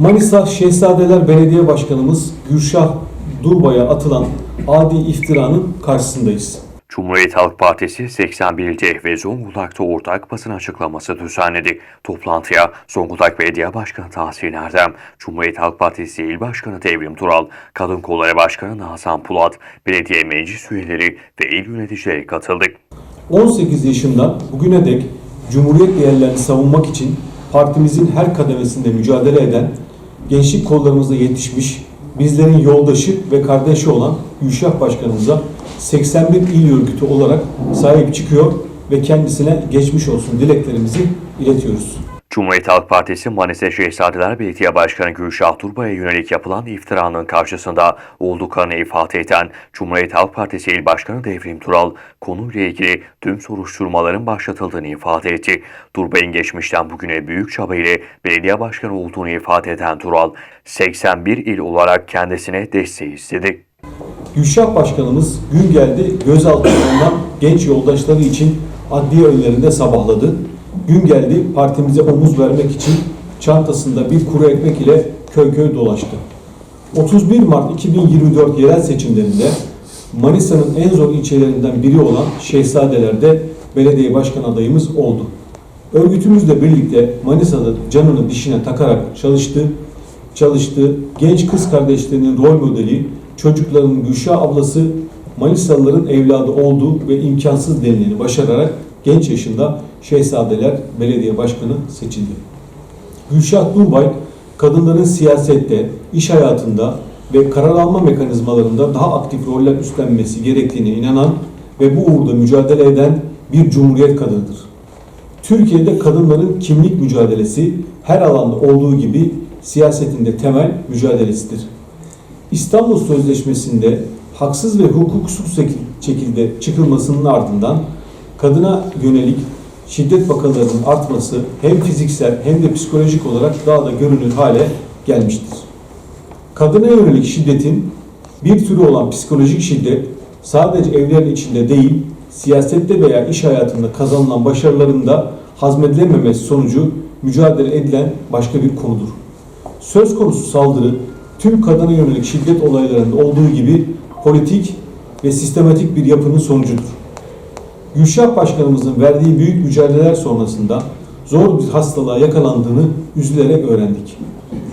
Manisa Şehzadeler Belediye Başkanımız Gülşah Durbay'a atılan adi iftiranın karşısındayız. Cumhuriyet Halk Partisi 81 ilde ve Zonguldak'ta ortak basın açıklaması düzenledi. Toplantıya Zonguldak Belediye Başkanı Tahsin Erdem, Cumhuriyet Halk Partisi İl Başkanı Devrim Tural, Kadın Kolları Başkanı Nazan Pulat, belediye meclis üyeleri ve il yöneticileri katıldı. 18 yaşından bugüne dek Cumhuriyet değerlerini savunmak için partimizin her kademesinde mücadele eden, gençlik kollarımızda yetişmiş, bizlerin yoldaşı ve kardeşi olan Gülşah Başkanımıza 81 il örgütü olarak sahip çıkıyor ve kendisine geçmiş olsun dileklerimizi iletiyoruz. Cumhuriyet Halk Partisi Manisa Şehzadeler Belediye Başkanı Gülşah Turbay'a yönelik yapılan iftiranın karşısında olduklarını ifade eden Cumhuriyet Halk Partisi İl Başkanı Devrim Tural konuyla ilgili tüm soruşturmaların başlatıldığını ifade etti. Turbay'ın geçmişten bugüne büyük çaba ile belediye başkanı olduğunu ifade eden Tural, 81 il olarak kendisine desteği istedi. Gülşah Başkanımız gün geldi gözaltına alınan genç yoldaşları için adliye önlerinde sabahladı. Gün geldi partimize omuz vermek için çantasında bir kuru ekmek ile köy köy dolaştı. 31 Mart 2024 yerel seçimlerinde Manisa'nın en zor ilçelerinden biri olan Şehzadeler'de belediye başkan adayımız oldu. Örgütümüzle birlikte Manisa'da canını dişine takarak çalıştı, çalıştı. Genç kız kardeşlerinin rol modeli, çocukların Gülşah ablası Manisalıların evladı oldu ve imkansız denileni başararak genç yaşında Şehzadeler Belediye Başkanı seçildi. Gülşah Durbay, kadınların siyasette, iş hayatında ve karar alma mekanizmalarında daha aktif roller üstlenmesi gerektiğine inanan ve bu uğurda mücadele eden bir cumhuriyet kadınıdır. Türkiye'de kadınların kimlik mücadelesi her alanda olduğu gibi siyasetinde temel mücadelesidir. İstanbul Sözleşmesi'nde haksız ve hukuksuz şekilde çıkılmasının ardından kadına yönelik şiddet vakalarının artması hem fiziksel hem de psikolojik olarak daha da görünür hale gelmiştir. Kadına yönelik şiddetin bir türü olan psikolojik şiddet sadece evlerin içinde değil, siyasette veya iş hayatında kazanılan başarıların da hazmedilememesi sonucu mücadele edilen başka bir konudur. Söz konusu saldırı tüm kadına yönelik şiddet olaylarında olduğu gibi politik ve sistematik bir yapının sonucudur. Gülşah Başkanımızın verdiği büyük mücadeleler sonrasında zor bir hastalığa yakalandığını üzülerek öğrendik.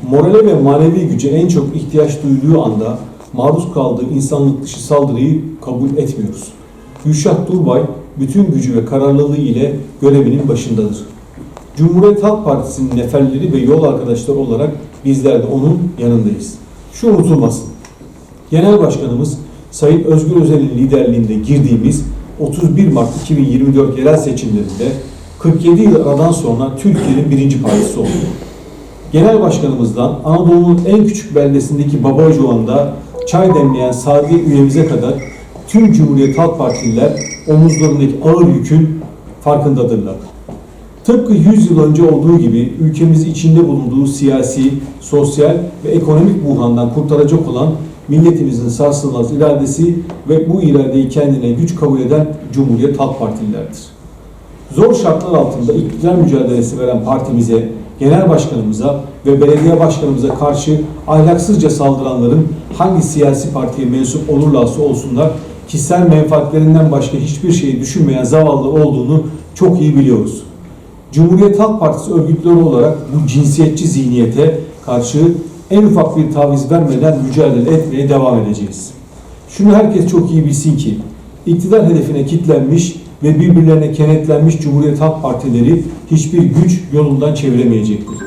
Morale ve manevi güce en çok ihtiyaç duyduğu anda maruz kaldığı insanlık dışı saldırıyı kabul etmiyoruz. Gülşah Durbay bütün gücü ve kararlılığı ile görevinin başındadır. Cumhuriyet Halk Partisi'nin neferleri ve yol arkadaşları olarak bizler de onun yanındayız. Şu unutulmasın. Genel Başkanımız Sayın Özgür Özel'in liderliğinde girdiğimiz 31 Mart 2024 yerel seçimlerinde 47 yıl aradan sonra Türkiye'nin birinci partisi oldu. Genel Başkanımızdan Anadolu'nun en küçük beldesindeki Babaocağı'nda çay demleyen Sadiye üyemize kadar tüm Cumhuriyet Halk Partililer omuzlarındaki ağır yükün farkındadırlar. Tıpkı 100 yıl önce olduğu gibi ülkemizi içinde bulunduğu siyasi, sosyal ve ekonomik buhrandan kurtaracak olan milletimizin sarsılmaz iradesi ve bu iradeyi kendine güç kabul eden Cumhuriyet Halk Partililerdir. Zor şartlar altında iktidar mücadelesi veren partimize, genel başkanımıza ve belediye başkanımıza karşı ahlaksızca saldıranların hangi siyasi partiye mensup olurlarsa olsunlar, kişisel menfaatlerinden başka hiçbir şeyi düşünmeyen zavallılar olduğunu çok iyi biliyoruz. Cumhuriyet Halk Partisi örgütleri olarak bu cinsiyetçi zihniyete karşı en ufak bir taviz vermeden mücadele etmeye devam edeceğiz. Şunu herkes çok iyi bilsin ki, iktidar hedefine kitlenmiş ve birbirlerine kenetlenmiş Cumhuriyet Halk Partileri hiçbir güç yolundan çeviremeyecektir.